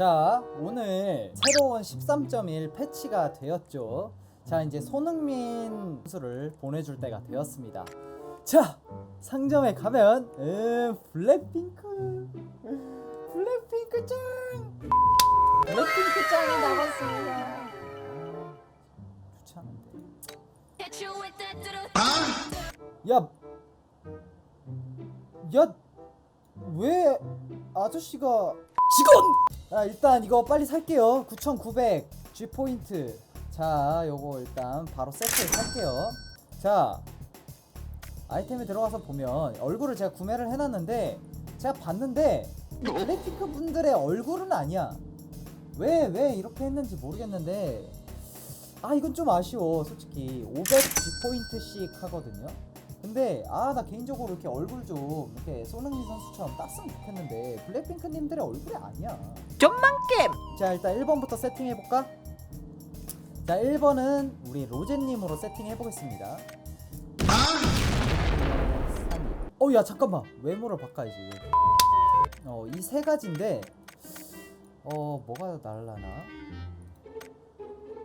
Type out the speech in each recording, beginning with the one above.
자, 오늘 새로운 13.1 패치가 되었죠. 자, 이제 손흥민 선수를 보내줄 때가 되었습니다. 자, 상점에 가면, 음, 블랙핑크, 블랙핑크 짱, 블랙핑크 짱이. 아, with that do 야, 야, 왜 아저씨가 직원? 아 일단 이거 빨리 살게요. 9,900 G 포인트. 자, 요거 일단 바로 세트에 살게요. 자, 아이템에 들어가서 보면 얼굴을 제가 구매를 해놨는데 제가 봤는데 이 블랙핑크 분들의 얼굴은 아니야. 왜 왜 이렇게 했는지 모르겠는데 아 이건 좀 아쉬워 솔직히 500 G 포인트씩 하거든요. 근데 아 나 개인적으로 이렇게 얼굴 좀 이렇게 손흥민 선수처럼 땄으면 좋겠는데 블랙핑크님들의 얼굴이 아니야. 좀만 게임 자 일단 1번부터 세팅해 볼까? 자 1번은 우리 로제님으로 세팅해 보겠습니다. 어야 잠깐만 외모를 바꿔야지. 어이 세 가지인데 어 뭐가 날라나?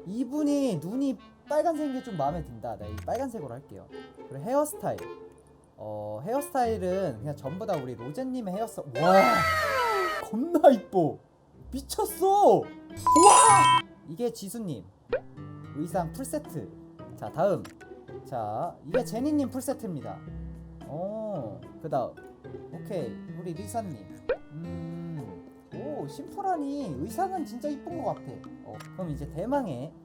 이분이 눈이 빨간색인 게좀 마음에 든다. 나이 빨간색으로 할게요. 그리고 헤어스타일. 어 헤어스타일은 그냥 전부 다 우리 로제님의 헤어스타일. 와 겁나 이뻐. 미쳤어. 와 이게 지수님 의상 풀 세트. 자 다음 자 이게 제니님 풀 세트입니다. 어 그 다음 오케이 우리 리사님. 음 오 심플하니 의상은 진짜 이쁜 것 같아. 어 그럼 이제 대망의 어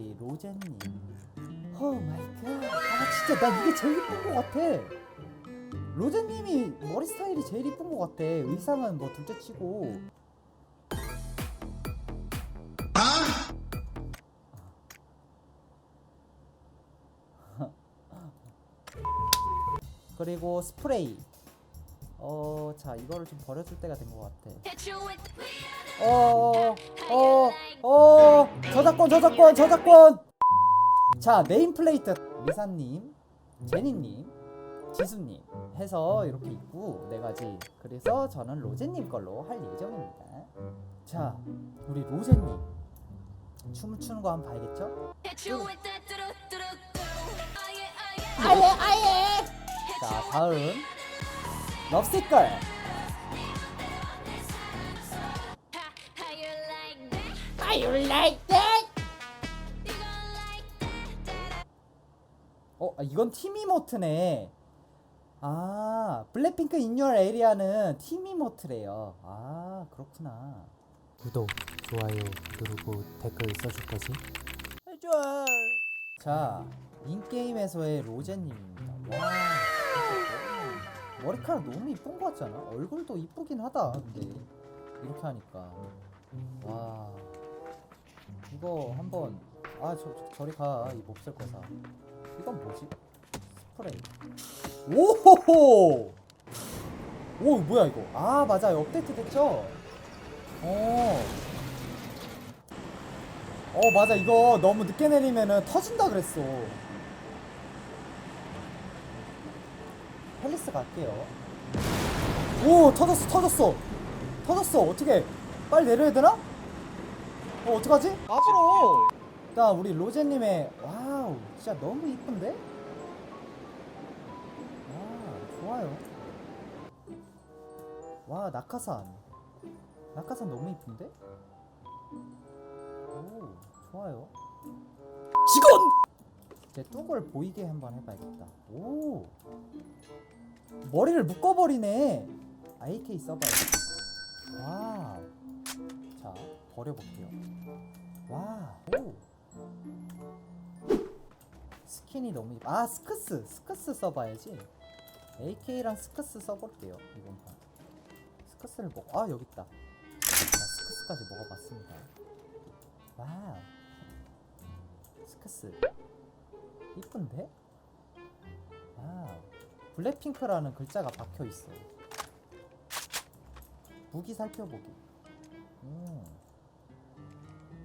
우리 로제님. 오 마이 갓. 아 진짜 나 이게 제일 이쁜 것 같아. 로제님이 머리 스타일이 제일 이쁜 것 같아. 의상은 뭐 둘째 치고. 그리고 스프레이. 어, 자 이거를 좀 버려줄 때가 된 것 같아. With 어, 어, 어, 저작권, 저작권, 저작권. 자, 네임 플레이트 리사님, 제니님, 지수님 해서 이렇게 있고 네 가지. 그래서 저는 로제님 걸로 할 예정입니다. 자, 우리 로제님 춤을 추는 거 한번 봐야겠죠? 아예 아예 자, 다음 럽스티걸. You like that? 어, 아, 이건 팀이모트네. 아, 블랙핑크 인유얼 에리아는 팀이모트래요. 아, 그렇구나. 구독, 좋아요 누르고 댓글 써줄 거지? 좋아. 자, 인게임에서의 로제님입니다. 와, 머리카락 너무 이쁜 것 같지 않아? 얼굴도 이쁘긴 하다. 근데 이렇게 하니까 와, 이거 한번 아, 저, 저 저 리 가. 이 몹쓸 거사. 이건 뭐지? 스프레이. 오호호. 오, 뭐야 이거? 아, 맞아요. 업데이트 됐죠? 어. 어 맞아 이거 너무 늦게 내리면은 터진다 그랬어 펠리스 갈게요 오 터졌어 터졌어 터졌어 어떻게 빨리 내려야 되나? 어 어떡하지? 앞으로! 일단 우리 로제님의 와우 진짜 너무 이쁜데? 와 좋아요. 와 낙하산. 낙하산 너무 이쁜데? 오 좋아요. 직원! 제 뚝을 보이게 한번 해봐야겠다. 오! 머리를 묶어버리네. AK 써봐야겠다. 와 자 버려볼게요. 와 오 스킨이 너무 이뻐. 아 스크스 스크스 써봐야지. AK랑 스크스 써볼게요 이번 판. 스크스를 먹.. 아자 스크스까지 먹어봤습니다. 와우. 스크스. 이쁜데? 와우. 블랙핑크라는 글자가 박혀있어 무기 살펴보기 음.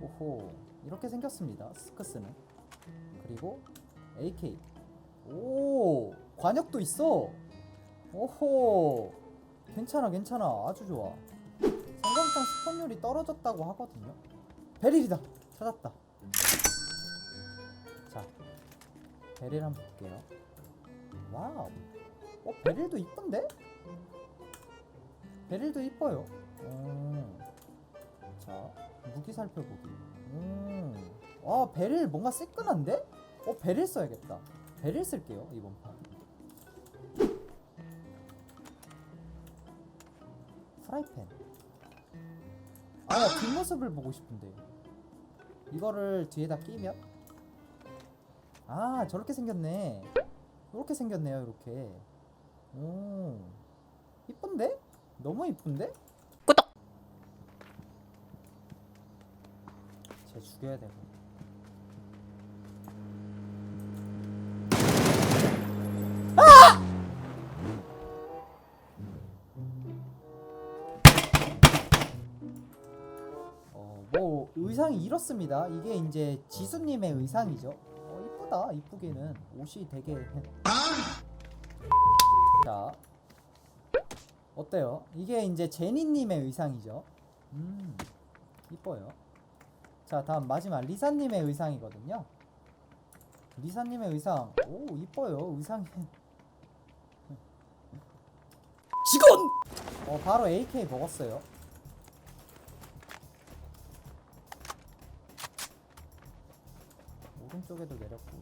오호 이렇게 생겼습니다 스크스는 그리고 AK 오 관역도 있어 오호 괜찮아 괜찮아 아주 좋아 성광탄 스폰율이 떨어졌다고 하거든요. 베릴이다. 찾았다. 자, 베릴 한번 볼게요. 와우. 어, 베릴도 이쁜데? 베릴도 이뻐요. 음. 자, 무기 살펴보기. 음. 아, 베릴 뭔가 새끈한데? 어, 베릴 써야겠다. 베릴 쓸게요, 이번 판. 프라이팬. 아, 나 뒷모습을 보고 싶은데. 이거를 뒤에다 끼면? 아, 저렇게 생겼네. 이렇게 생겼네요, 이렇게. 오. 이쁜데? 너무 이쁜데? 죽여야 되고. 어, 뭐 의상이 이렇습니다. 이게 이제 지수님의 의상이죠. 어, 이쁘다. 이쁘게는 옷이 되게. 자, 어때요? 이게 이제 제니님의 의상이죠. 음, 이뻐요. 자, 다음 마지막 리사님의 의상이거든요. 리사님의 의상, 오 이뻐요. 의상이. 직원. 어, 바로 AK 먹었어요. 오른쪽에도 내렸고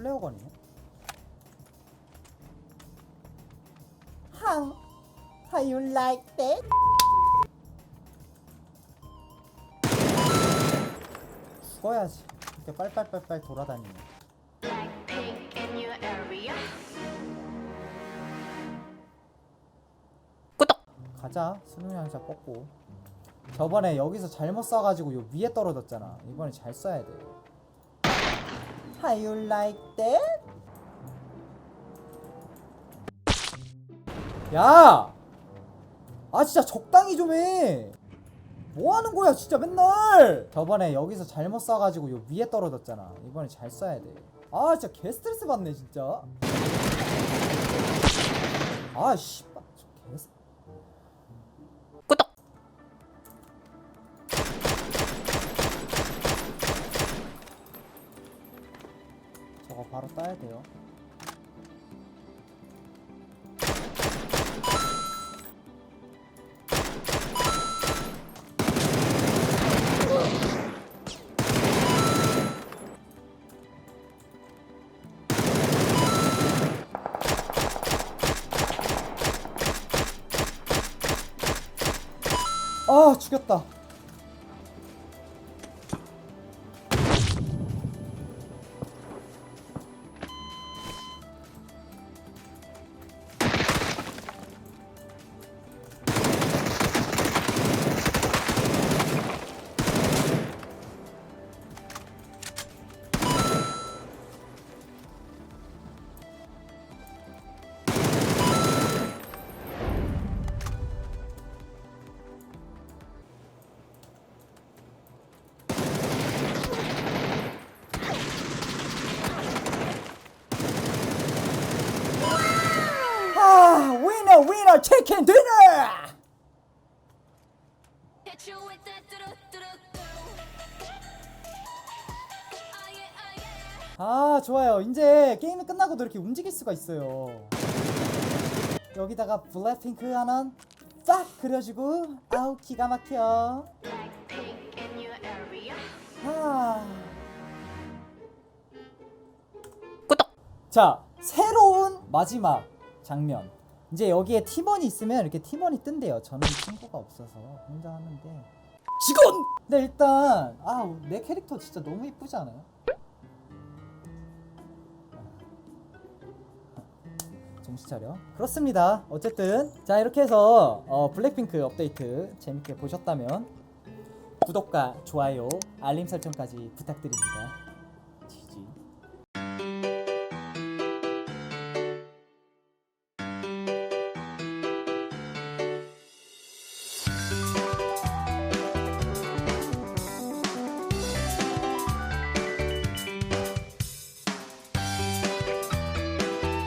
플레어건이네 How? How you like that? 죽어야지 이렇게 빨빨빨빨 돌아다니네. 꾸덕. 가자 수능양자 뽑고 저번에 여기서 잘못 쏴가지고 요 위에 떨어졌잖아 이번에 잘 쏴야 돼 How you like that? 야! 아 진짜 적당히 좀 해. 뭐 하는 거야 진짜 맨날? 저번에 여기서 잘못 쏴가지고 요 위에 떨어졌잖아. 이번에 잘 쏴야 돼 아 진짜 개 스트레스 받네 진짜. 아씨 바로 따야 돼요. 아 죽였다. 위너 위너 치킨 디너. 아 좋아요 이제 게임이 끝나고도 이렇게 움직일 수가 있어요 여기다가 블랙핑크 하나 딱 그려주고 아우 기가 막혀. 아. 자 새로운 마지막 장면 이제 여기에 팀원이 있으면 이렇게 팀원이 뜬대요 저는 친구가 없어서 혼자 하는데 직원! 근데 일단 아 내 캐릭터 진짜 너무 이쁘지 않아요? 정신 차려. 그렇습니다. 어쨌든 자 이렇게 해서 어, 블랙핑크 업데이트 재밌게 보셨다면 구독과 좋아요, 알림 설정까지 부탁드립니다.